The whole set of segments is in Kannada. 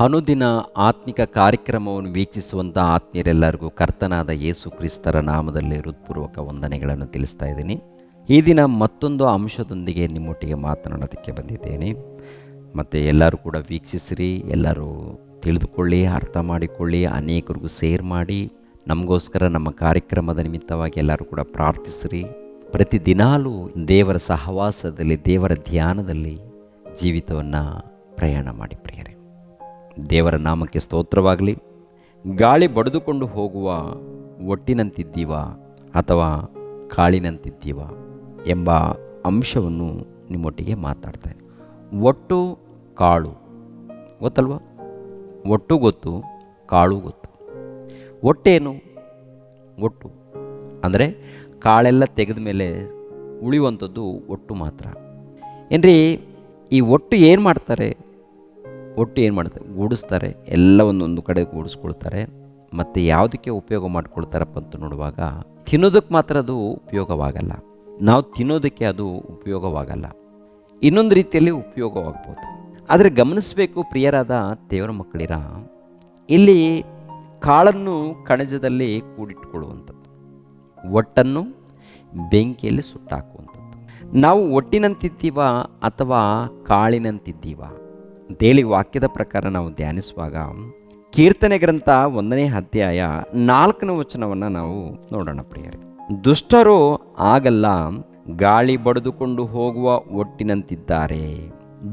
ಅನುದಿನ ಆತ್ಮಿಕ ಕಾರ್ಯಕ್ರಮವನ್ನು ವೀಕ್ಷಿಸುವಂಥ ಆತ್ಮೀಯರೆಲ್ಲರಿಗೂ ಕರ್ತನಾದ ಯೇಸು ಕ್ರಿಸ್ತರ ನಾಮದಲ್ಲಿ ಹೃತ್ಪೂರ್ವಕ ವಂದನೆಗಳನ್ನು ತಿಳಿಸ್ತಾ ಇದ್ದೀನಿ. ಈ ದಿನ ಮತ್ತೊಂದು ಅಂಶದೊಂದಿಗೆ ನಿಮ್ಮೊಟ್ಟಿಗೆ ಮಾತನಾಡೋದಕ್ಕೆ ಬಂದಿದ್ದೇನೆ. ಮತ್ತು ಎಲ್ಲರೂ ಕೂಡ ವೀಕ್ಷಿಸಿರಿ, ಎಲ್ಲರೂ ತಿಳಿದುಕೊಳ್ಳಿ, ಅರ್ಥ ಮಾಡಿಕೊಳ್ಳಿ, ಅನೇಕರಿಗೂ ಶೇರ್ ಮಾಡಿ, ನಮಗೋಸ್ಕರ ನಮ್ಮ ಕಾರ್ಯಕ್ರಮದ ನಿಮಿತ್ತವಾಗಿ ಎಲ್ಲರೂ ಕೂಡ ಪ್ರಾರ್ಥಿಸಿರಿ. ಪ್ರತಿದಿನಾಲೂ ದೇವರ ಸಹವಾಸದಲ್ಲಿ, ದೇವರ ಧ್ಯಾನದಲ್ಲಿ ಜೀವಿತವನ್ನು ಪ್ರಯಾಣ ಮಾಡಿ ಪ್ರಿಯರೇ. ದೇವರ ನಾಮಕ್ಕೆ ಸ್ತೋತ್ರವಾಗಲಿ. ಗಾಳಿ ಬಡಿದುಕೊಂಡು ಹೋಗುವ ಒಟ್ಟಿನಂತಿದ್ದೀವ ಅಥವಾ ಕಾಳಿನಂತಿದ್ದೀವ ಎಂಬ ಅಂಶವನ್ನು ನಿಮ್ಮೊಟ್ಟಿಗೆ ಮಾತಾಡ್ತೇನೆ. ಒಟ್ಟು ಕಾಳು ಗೊತ್ತಲ್ವಾ? ಒಟ್ಟು ಗೊತ್ತು, ಕಾಳು ಗೊತ್ತು. ಒಟ್ಟೇನು ಒಟ್ಟು. ಅಂದರೆ ಕಾಳೆಲ್ಲ ತೆಗೆದ ಮೇಲೆ ಉಳಿಯುವಂಥದ್ದು ಒಟ್ಟು ಮಾತ್ರ. ಏನ್ರಿ, ಈ ಒಟ್ಟು ಏನು ಮಾಡ್ತಾರೆ? ಒಟ್ಟು ಏನು ಮಾಡ್ತಾರೆ ಗೂಡಿಸ್ತಾರೆ ಎಲ್ಲ ಒಂದೊಂದು ಕಡೆ ಗೂಡಿಸ್ಕೊಳ್ತಾರೆ, ಮತ್ತು ಯಾವುದಕ್ಕೆ ಉಪಯೋಗ ಮಾಡ್ಕೊಳ್ತಾರಪ್ಪ ಅಂತ ನೋಡುವಾಗ, ತಿನ್ನೋದಕ್ಕೆ ಮಾತ್ರ ಅದು ಉಪಯೋಗವಾಗಲ್ಲ. ನಾವು ತಿನ್ನೋದಕ್ಕೆ ಅದು ಉಪಯೋಗವಾಗಲ್ಲ. ಇನ್ನೊಂದು ರೀತಿಯಲ್ಲಿ ಉಪಯೋಗವಾಗ್ಬೋದು. ಆದರೆ ಗಮನಿಸಬೇಕು ಪ್ರಿಯರಾದ ದೇವರ ಮಕ್ಕಳಿರ, ಇಲ್ಲಿ ಕಾಳನ್ನು ಕಣಜದಲ್ಲಿ ಕೂಡಿಟ್ಕೊಳ್ಳುವಂಥದ್ದು. ಒಟ್ಟನ್ನು ಬೆಂಕಿಯಲ್ಲಿ ಸುಟ್ಟಾಕುವಂಥದ್ದು. ನಾವು ಒಟ್ಟಿನಂತಿದ್ದೀವ ಅಥವಾ ಕಾಳಿನಂತಿದ್ದೀವ? ಅಂತೇಳಿ ವಾಕ್ಯದ ಪ್ರಕಾರ ನಾವು ಧ್ಯಾನಿಸುವಾಗ ಕೀರ್ತನೆ ಗ್ರಂಥ ಒಂದನೇ ಅಧ್ಯಾಯ ನಾಲ್ಕನೇ ವಚನವನ್ನು ನಾವು ನೋಡೋಣ ಪ್ರಿಯರೇ. ದುಷ್ಟರು ಆಗಲ್ಲ, ಗಾಳಿ ಬಡಿದುಕೊಂಡು ಹೋಗುವ ಒಟ್ಟಿನಂತಿದ್ದಾರೆ.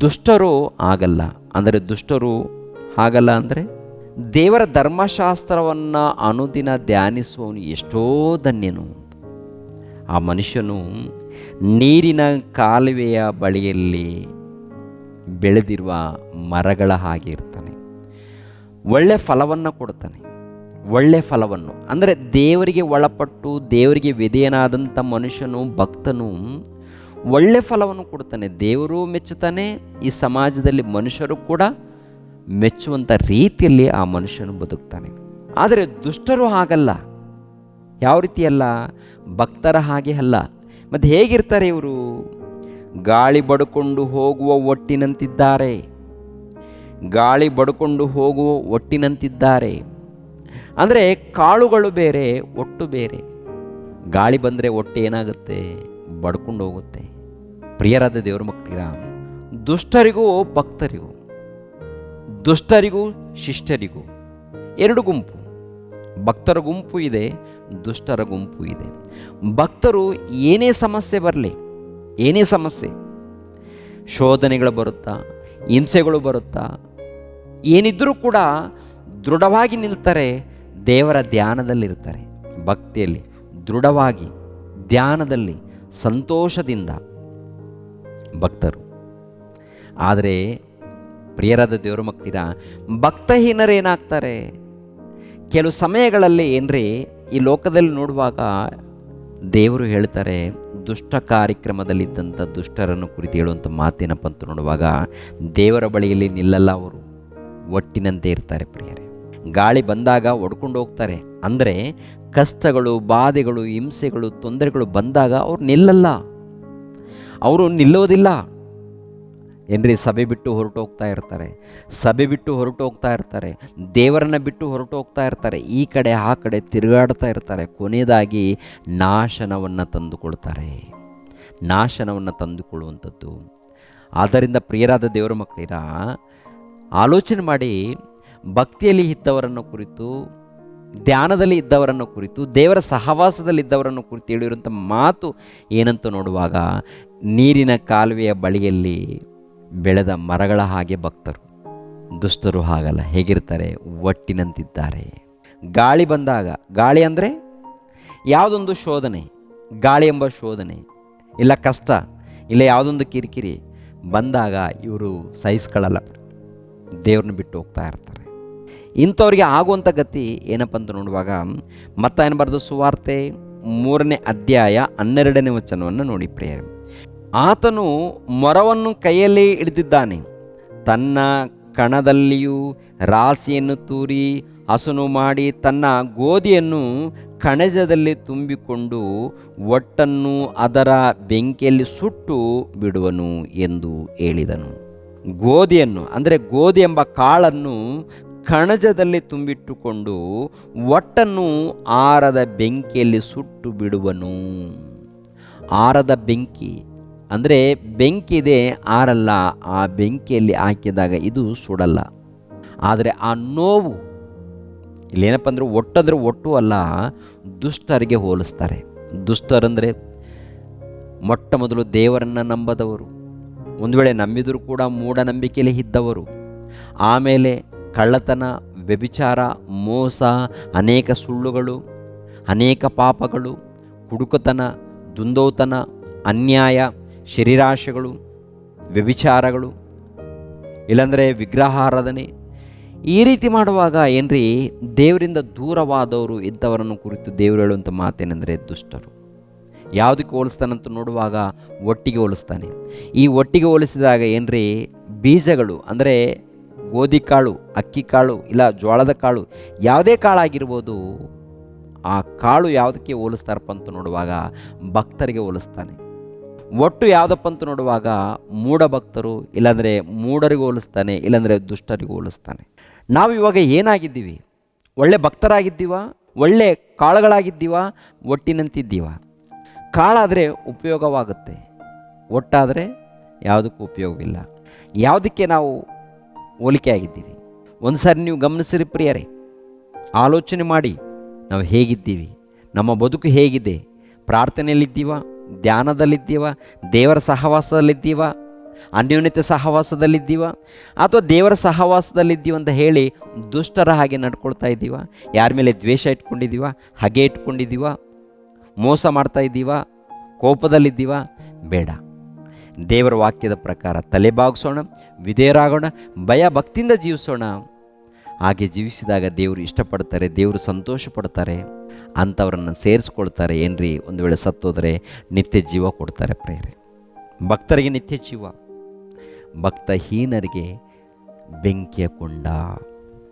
ದುಷ್ಟರು ಆಗಲ್ಲ, ಅಂದರೆ ದುಷ್ಟರು ಆಗಲ್ಲ ಅಂದರೆ ದೇವರ ಧರ್ಮಶಾಸ್ತ್ರವನ್ನು ಅನುದಿನ ಧ್ಯಾನಿಸುವವನು ಎಷ್ಟೋ ಧನ್ಯನು. ಆ ಮನುಷ್ಯನು ನೀರಿನ ಕಾಲುವೆಯ ಬಳಿಯಲ್ಲಿ ಬೆಳೆದಿರುವ ಮರಗಳ ಹಾಗೆ ಇರ್ತಾನೆ. ಒಳ್ಳೆ ಫಲವನ್ನು ಕೊಡ್ತಾನೆ. ಒಳ್ಳೆ ಫಲವನ್ನು. ಅಂದರೆ ದೇವರಿಗೆ ಒಳಪಟ್ಟು, ದೇವರಿಗೆ ವಿಧೇಯನಾದಂಥ ಮನುಷ್ಯನು, ಭಕ್ತನು ಒಳ್ಳೆ ಫಲವನ್ನು ಕೊಡ್ತಾನೆ. ದೇವರು ಮೆಚ್ಚುತ್ತಾನೆ, ಈ ಸಮಾಜದಲ್ಲಿ ಮನುಷ್ಯರು ಕೂಡ ಮೆಚ್ಚುವಂಥ ರೀತಿಯಲ್ಲಿ ಆ ಮನುಷ್ಯನು ಬದುಕ್ತಾನೆ. ಆದರೆ ದುಷ್ಟರು ಹಾಗಲ್ಲ. ಯಾವ ರೀತಿ ಅಲ್ಲ? ಭಕ್ತರ ಹಾಗೆ ಅಲ್ಲ. ಮತ್ತು ಹೇಗಿರ್ತಾರೆ ಇವರು? ಗಾಳಿ ಬಡ್ಕೊಂಡು ಹೋಗುವ ಒಟ್ಟಿನಂತಿದ್ದಾರೆ. ಗಾಳಿ ಬಡ್ಕೊಂಡು ಹೋಗುವ ಒಟ್ಟಿನಂತಿದ್ದಾರೆ. ಅಂದರೆ ಕಾಳುಗಳು ಬೇರೆ, ಒಟ್ಟು ಬೇರೆ. ಗಾಳಿ ಬಂದರೆ ಒಟ್ಟು ಏನಾಗುತ್ತೆ? ಬಡ್ಕೊಂಡು ಹೋಗುತ್ತೆ. ಪ್ರಿಯರಾದ ದೇವರ ಮಕ್ಕಳಿರ ದುಷ್ಟರಿಗೂ ಭಕ್ತರಿಗೂ, ದುಷ್ಟರಿಗೂ ಶಿಷ್ಟರಿಗೂ ಎರಡು ಗುಂಪು. ಭಕ್ತರ ಗುಂಪು ಇದೆ, ದುಷ್ಟರ ಗುಂಪು ಇದೆ. ಭಕ್ತರು ಏನೇ ಸಮಸ್ಯೆ ಬರಲಿ ಏನೇ ಸಮಸ್ಯೆ, ಶೋಧನೆಗಳು ಬರುತ್ತಾ, ಹಿಂಸೆಗಳು ಬರುತ್ತಾ, ಏನಿದ್ರೂ ಕೂಡ ದೃಢವಾಗಿ ನಿಲ್ತಾರೆ, ದೇವರ ಧ್ಯಾನದಲ್ಲಿರ್ತಾರೆ. ಭಕ್ತಿಯಲ್ಲಿ ದೃಢವಾಗಿ, ಧ್ಯಾನದಲ್ಲಿ, ಸಂತೋಷದಿಂದ ಭಕ್ತರು. ಆದರೆ ಪ್ರಿಯರಾದ ದೇವರ ಮಕ್ಕಳಿರ, ಭಕ್ತಹೀನರೇನಾಗ್ತಾರೆ? ಕೆಲವು ಸಮಯಗಳಲ್ಲಿ ಏನ್ರಿ, ಈ ಲೋಕದಲ್ಲಿ ನೋಡುವಾಗ ದೇವರು ಹೇಳ್ತಾರೆ, ದುಷ್ಟ ಕಾರ್ಯಕ್ರಮದಲ್ಲಿದ್ದಂಥ ದುಷ್ಟರನ್ನು ಕುರಿತು ಹೇಳುವಂಥ ಮಾತೇನಪ್ಪ ಅಂತ ನೋಡುವಾಗ, ದೇವರ ಬಳಿಯಲ್ಲಿ ನಿಲ್ಲಲ್ಲ ಅವರು. ಒಟ್ಟಿನಂತೆ ಇರ್ತಾರೆ ಪ್ರಿಯರೇ. ಗಾಳಿ ಬಂದಾಗ ಒಡ್ಕೊಂಡು ಹೋಗ್ತಾರೆ. ಅಂದರೆ ಕಷ್ಟಗಳು, ಬಾಧೆಗಳು, ಹಿಂಸೆಗಳು, ತೊಂದರೆಗಳು ಬಂದಾಗ ಅವ್ರು ನಿಲ್ಲಲ್ಲ. ಅವರು ನಿಲ್ಲೋದಿಲ್ಲ. ಏನ್ರಿ? ಸಭೆ ಬಿಟ್ಟು ಹೊರಟು ಹೋಗ್ತಾ ಇರ್ತಾರೆ. ಸಭೆ ಬಿಟ್ಟು ಹೊರಟು ಹೋಗ್ತಾ ಇರ್ತಾರೆ. ದೇವರನ್ನ ಬಿಟ್ಟು ಹೊರಟು ಹೋಗ್ತಾ ಇರ್ತಾರೆ. ಈ ಕಡೆ, ಆ ಕಡೆ ತಿರುಗಾಡ್ತಾ ಇರ್ತಾರೆ. ಕೊನೆಯದಾಗಿ ನಾಶನವನ್ನು ತಂದುಕೊಳ್ತಾರೆ ನಾಶನವನ್ನು ತಂದುಕೊಳ್ಳುವಂಥದ್ದು. ಆದ್ದರಿಂದ ಪ್ರಿಯರಾದ ದೇವರ ಮಕ್ಕಳಿರ, ಆಲೋಚನೆ ಮಾಡಿ ಭಕ್ತಿಯಲ್ಲಿ ಇದ್ದವರನ್ನು ಕುರಿತು, ಧ್ಯಾನದಲ್ಲಿ ಇದ್ದವರನ್ನು ಕುರಿತು, ದೇವರ ಸಹವಾಸದಲ್ಲಿ ಇದ್ದವರನ್ನು ಕುರಿತು ಹೇಳಿರುವಂಥ ಮಾತು ಏನಂತ ನೋಡುವಾಗ ನೀರಿನ ಕಾಲುವೆಯ ಬಳಿಯಲ್ಲಿ ಬೆಳೆದ ಮರಗಳ ಹಾಗೆ ಭಕ್ತರು. ದುಷ್ಟರು ಹಾಗಲ್ಲ, ಹೇಗಿರ್ತಾರೆ? ಒಟ್ಟಿನಂತಿದ್ದಾರೆ. ಗಾಳಿ ಬಂದಾಗ, ಗಾಳಿ ಅಂದರೆ? ಯಾವುದೊಂದು ಶೋಧನೆ. ಗಾಳಿ ಎಂಬ ಶೋಧನೆ. ಇಲ್ಲ ಕಷ್ಟ, ಇಲ್ಲ ಯಾವುದೊಂದು ಕಿರಿಕಿರಿ. ಬಂದಾಗ ಇವರು ಸಹಿಸ್ಕೊಳ್ಳಲ್ಲ. ದೇವ್ರನ್ನ ಬಿಟ್ಟು ಹೋಗ್ತಾ ಇರ್ತಾರೆ. ಇಂಥವ್ರಿಗೆ ಆಗುವಂಥ ಗತಿ ಏನಪ್ಪ ಅಂತ ನೋಡುವಾಗ, ಮತ್ತ ಏನು ಬರೆದು ಸುವಾರ್ತೆ? ಮೂರನೇ ಅಧ್ಯಾಯ ಹನ್ನೆರಡನೇ ವಚನವನ್ನು ನೋಡಿ ಪ್ರಿಯರು. ಆತನು ಮೊರವನ್ನು ಕೈಯಲ್ಲಿ ಹಿಡಿದಿದ್ದಾನೆ. ತನ್ನ ಕಣದಲ್ಲಿಯೂ ರಾಸಿಯನ್ನು ತೂರಿ ಹಸನು ಮಾಡಿ ತನ್ನ ಗೋಧಿಯನ್ನು ಕಣಜದಲ್ಲಿ ತುಂಬಿಕೊಂಡು ಒಟ್ಟನ್ನು ಅದರ ಬೆಂಕಿಯಲ್ಲಿ ಸುಟ್ಟು ಬಿಡುವನು ಎಂದು ಹೇಳಿದನು. ಗೋಧಿಯನ್ನು ಅಂದರೆ ಗೋಧಿ ಎಂಬ ಕಾಳನ್ನು ಕಣಜದಲ್ಲಿ ತುಂಬಿಟ್ಟುಕೊಂಡು ಒಟ್ಟನ್ನು ಆರದ ಬೆಂಕಿಯಲ್ಲಿ ಸುಟ್ಟು ಬಿಡುವನು. ಆರದ ಬೆಂಕಿ ಅಂದರೆ ಬೆಂಕಿ ಇದೆ ಆರಲ್ಲ, ಆ ಬೆಂಕಿಯಲ್ಲಿ ಹಾಕಿದಾಗ ಇದು ಸುಡಲ್ಲ. ಆದರೆ ಆ ನೋವು, ಇಲ್ಲೇನಪ್ಪ ಅಂದರೆ ಒಟ್ಟಂದ್ರೆ ಒಟ್ಟು ಅಲ್ಲ, ದುಷ್ಟರಿಗೆ ಹೋಲಿಸ್ತಾರೆ. ದುಷ್ಟರಂದರೆ ಮೊಟ್ಟ ಮೊದಲು ದೇವರನ್ನು ನಂಬದವರು, ಒಂದು ವೇಳೆ ನಂಬಿದರೂ ಕೂಡ ಮೂಢನಂಬಿಕೆಯಲ್ಲಿ ಇದ್ದವರು. ಆಮೇಲೆ ಕಳ್ಳತನ, ವ್ಯಭಿಚಾರ, ಮೋಸ, ಅನೇಕ ಸುಳ್ಳುಗಳು, ಅನೇಕ ಪಾಪಗಳು, ಕುಡುಕತನ, ದುಂದೌತನ, ಅನ್ಯಾಯ ಶರೀರಾಶೆಗಳು, ವ್ಯಭಿಚಾರಗಳು, ಇಲ್ಲಾಂದರೆ ವಿಗ್ರಹಾರಾಧನೆ, ಈ ರೀತಿ ಮಾಡುವಾಗ ಏನ್ರಿ? ದೇವರಿಂದ ದೂರವಾದವರು ಇದ್ದವರನ್ನು ಕುರಿತು ದೇವರು ಹೇಳುವಂಥ ಮಾತೇನೆಂದರೆ ದುಷ್ಟರು. ಯಾವುದಕ್ಕೆ ಹೋಲಿಸ್ತಾನಂತ ನೋಡುವಾಗ ಒಟ್ಟಿಗೆ ಹೋಲಿಸ್ತಾನೆ. ಈ ಒಟ್ಟಿಗೆ ಹೋಲಿಸಿದಾಗ ಏನ್ರಿ? ಬೀಜಗಳು, ಅಂದರೆ ಗೋಧಿ ಕಾಳು, ಅಕ್ಕಿ ಕಾಳು, ಇಲ್ಲ ಜೋಳದ ಕಾಳು, ಯಾವುದೇ ಕಾಳಾಗಿರ್ಬೋದು, ಆ ಕಾಳು ಯಾವುದಕ್ಕೆ ಹೋಲಿಸ್ತಾರಪ್ಪ ಅಂತ ನೋಡುವಾಗ ಭಕ್ತರಿಗೆ ಹೋಲಿಸ್ತಾನೆ. ಒಟ್ಟು ಯಾವುದಪ್ಪ ಅಂತ ನೋಡುವಾಗ ಮೂಢ ಭಕ್ತರು ಇಲ್ಲಾಂದರೆ ಮೂಢರಿಗೆ ಹೋಲಿಸ್ತಾನೆ, ಇಲ್ಲಾಂದರೆ ದುಷ್ಟರಿಗೂ ಹೋಲಿಸ್ತಾನೆ. ನಾವು ಇವಾಗ ಏನಾಗಿದ್ದೀವಿ? ಒಳ್ಳೆ ಭಕ್ತರಾಗಿದ್ದೀವ? ಒಳ್ಳೆ ಕಾಳುಗಳಾಗಿದ್ದೀವ? ಒಟ್ಟಿನಂತಿದ್ದೀವ? ಕಾಳಾದರೆ ಉಪಯೋಗವಾಗುತ್ತೆ. ಒಟ್ಟಾದರೆ ಯಾವುದಕ್ಕೂ ಉಪಯೋಗವಿಲ್ಲ. ಯಾವುದಕ್ಕೆ ನಾವು ಹೋಲಿಕೆ ಆಗಿದ್ದೀವಿ? ಒಂದು ಸಾರಿ ನೀವು ಗಮನಿಸಿರಿ ಪ್ರಿಯರೇ. ಆಲೋಚನೆ ಮಾಡಿ. ನಾವು ಹೇಗಿದ್ದೀವಿ? ನಮ್ಮ ಬದುಕು ಹೇಗಿದೆ? ಪ್ರಾರ್ಥನೆಯಲ್ಲಿದ್ದೀವ? ಧ್ಯಾನದಲ್ಲಿದ್ದೀವ, ದೇವರ ಸಹವಾಸದಲ್ಲಿದ್ದೀವ, ಅನ್ಯೋನ್ಯತೆ ಸಹವಾಸದಲ್ಲಿದ್ದೀವ, ಅಥವಾ ದೇವರ ಸಹವಾಸದಲ್ಲಿದ್ದೀವ ಅಂತ ಹೇಳಿ ದುಷ್ಟರ ಹಾಗೆ ನಡ್ಕೊಳ್ತಾ ಇದ್ದೀವ, ಯಾರ ಮೇಲೆ ದ್ವೇಷ ಇಟ್ಕೊಂಡಿದ್ದೀವ, ಹಗೆ ಇಟ್ಕೊಂಡಿದ್ದೀವ, ಮೋಸ ಮಾಡ್ತಾ ಇದ್ದೀವ, ಕೋಪದಲ್ಲಿದ್ದೀವ, ಬೇಡ. ದೇವರ ವಾಕ್ಯದ ಪ್ರಕಾರ ತಲೆ ಬಾಗಿಸೋಣ, ವಿಧೇಯರಾಗೋಣ, ಭಯ ಭಕ್ತಿಯಿಂದ ಜೀವಿಸೋಣ. ಹಾಗೆ ಜೀವಿಸಿದಾಗ ದೇವರು ಇಷ್ಟಪಡ್ತಾರೆ, ದೇವರು ಸಂತೋಷ ಪಡ್ತಾರೆ ಅಂಥವ್ರನ್ನು ಸೇರಿಸ್ಕೊಳ್ತಾರೆ ಏನ್ರಿ? ಒಂದು ವೇಳೆ ಸತ್ತೋದರೆ ನಿತ್ಯ ಜೀವ ಕೊಡ್ತಾರೆ ಪ್ರೇರೆ ಭಕ್ತರಿಗೆ ನಿತ್ಯ ಜೀವ, ಭಕ್ತಹೀನರಿಗೆ ಬೆಂಕಿಯ ಕೊಂಡ.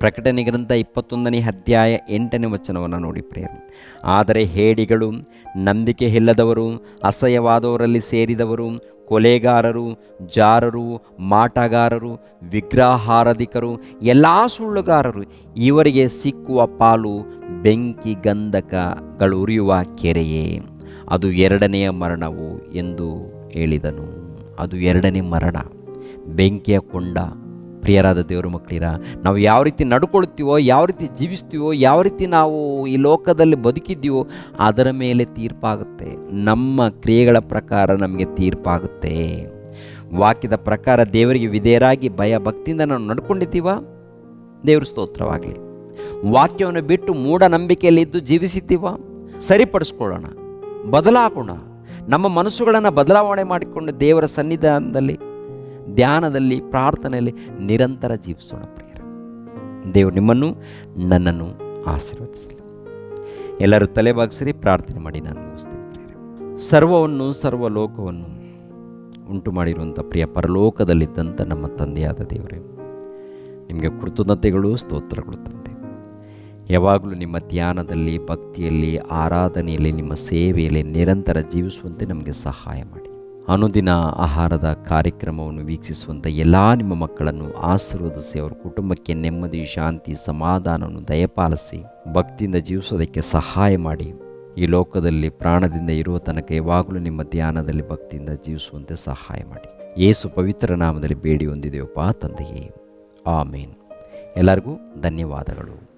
ಪ್ರಕಟಣೆ ಗ್ರಂಥ ಇಪ್ಪತ್ತೊಂದನೇ ಅಧ್ಯಾಯ ಎಂಟನೇ ವಚನವನ್ನು ನೋಡಿ ಪ್ರೇರೆ ಆದರೆ ಹೇಡಿಗಳು ನಂಬಿಕೆ ಇಲ್ಲದವರು ಅಸಹ್ಯವಾದವರಲ್ಲಿ ಸೇರಿದವರು ಕೊಲೆಗಾರರು, ಜಾರರು, ಮಾಟಗಾರರು, ವಿಗ್ರಹಾರಾಧಿಕರು, ಎಲ್ಲ ಸುಳ್ಳುಗಾರರು, ಇವರಿಗೆ ಸಿಕ್ಕುವ ಪಾಲು ಬೆಂಕಿ ಗಂಧಕಗಳು ಉರಿಯುವ ಕೆರೆಯೇ. ಅದು ಎರಡನೆಯ ಮರಣವು ಎಂದು ಹೇಳಿದನು. ಅದು ಎರಡನೇ ಮರಣ. ಬೆಂಕಿಯ ಕೊಂಡ ಪ್ರಿಯರಾದ ದೇವರ ಮಕ್ಕಳಿರ, ನಾವು ಯಾವ ರೀತಿ ನಡ್ಕೊಳ್ತೀವೋ, ಯಾವ ರೀತಿ ಜೀವಿಸ್ತೀವೋ, ಯಾವ ರೀತಿ ನಾವು ಈ ಲೋಕದಲ್ಲಿ ಬದುಕಿದ್ದೀವೋ, ಅದರ ಮೇಲೆ ತೀರ್ಪಾಗುತ್ತೆ. ನಮ್ಮ ಕ್ರಿಯೆಗಳ ಪ್ರಕಾರ ನಮಗೆ ತೀರ್ಪಾಗುತ್ತೆ. ವಾಕ್ಯದ ಪ್ರಕಾರ ದೇವರಿಗೆ ವಿಧೇಯರಾಗಿ ಭಯ ಭಕ್ತಿಯಿಂದ ನಾವು ನಡ್ಕೊಂಡಿದ್ದೀವ? ದೇವ್ರ ಸ್ತೋತ್ರವಾಗಲಿ. ವಾಕ್ಯವನ್ನು ಬಿಟ್ಟು ಮೂಢನಂಬಿಕೆಯಲ್ಲಿದ್ದು ಜೀವಿಸಿದ್ದೀವ? ಸರಿಪಡಿಸ್ಕೊಳ್ಳೋಣ. ಬದಲಾಗೋಣ. ನಮ್ಮ ಮನಸ್ಸುಗಳನ್ನು ಬದಲಾವಣೆ ಮಾಡಿಕೊಂಡು ದೇವರ ಸನ್ನಿಧಾನದಲ್ಲಿ ಧ್ಯಾನದಲ್ಲಿ, ಪ್ರಾರ್ಥನೆಯಲ್ಲಿ ನಿರಂತರ ಜೀವಿಸೋಣ ಪ್ರಿಯರ. ದೇವರು ನಿಮ್ಮನ್ನು, ನನ್ನನ್ನು ಆಶೀರ್ವದಿಸಲಿ. ಎಲ್ಲರೂ ತಲೆಬಾಗಿಸಿರಿ, ಪ್ರಾರ್ಥನೆ ಮಾಡಿ ನಾನು ಮುಗಿಸ್ತೀನಿ ಪ್ರಿಯರು. ಸರ್ವವನ್ನು ಸರ್ವ ಲೋಕವನ್ನು ಉಂಟು ಮಾಡಿರುವಂಥ ಪ್ರಿಯ ಪರಲೋಕದಲ್ಲಿದ್ದಂಥ ನಮ್ಮ ತಂದೆಯಾದ ದೇವರೇ, ನಿಮಗೆ ಕೃತಜ್ಞತೆಗಳು, ಸ್ತೋತ್ರಗಳು ತಂದೆ. ಯಾವಾಗಲೂ ನಿಮ್ಮ ಧ್ಯಾನದಲ್ಲಿ, ಭಕ್ತಿಯಲ್ಲಿ, ಆರಾಧನೆಯಲ್ಲಿ, ನಿಮ್ಮ ಸೇವೆಯಲ್ಲಿ ನಿರಂತರ ಜೀವಿಸುವಂತೆ ನಮಗೆ ಸಹಾಯ ಮಾಡಿ. ಅನುದಿನ ಆಹಾರದ ಕಾರ್ಯಕ್ರಮವನ್ನು ವೀಕ್ಷಿಸುವಂಥ ಎಲ್ಲ ನಿಮ್ಮ ಮಕ್ಕಳನ್ನು ಆಶೀರ್ವದಿಸಿ ಅವರ ಕುಟುಂಬಕ್ಕೆ ನೆಮ್ಮದಿ, ಶಾಂತಿ, ಸಮಾಧಾನವನ್ನು ದಯಪಾಲಿಸಿ ಭಕ್ತಿಯಿಂದ ಜೀವಿಸೋದಕ್ಕೆ ಸಹಾಯ ಮಾಡಿ. ಈ ಲೋಕದಲ್ಲಿ ಪ್ರಾಣದಿಂದ ಇರುವ ತನಕ ಯಾವಾಗಲೂ ನಿಮ್ಮ ಧ್ಯಾನದಲ್ಲಿ ಭಕ್ತಿಯಿಂದ ಜೀವಿಸುವಂತೆ ಸಹಾಯ ಮಾಡಿ. ಏಸು ಪವಿತ್ರ ನಾಮದಲ್ಲಿ ಬೇಡಿ ಹೊಂದಿದೆಯಪ್ಪ ತಂದೆಯೇ. ಆಮೇನ್. ಎಲ್ಲರಿಗೂ ಧನ್ಯವಾದಗಳು.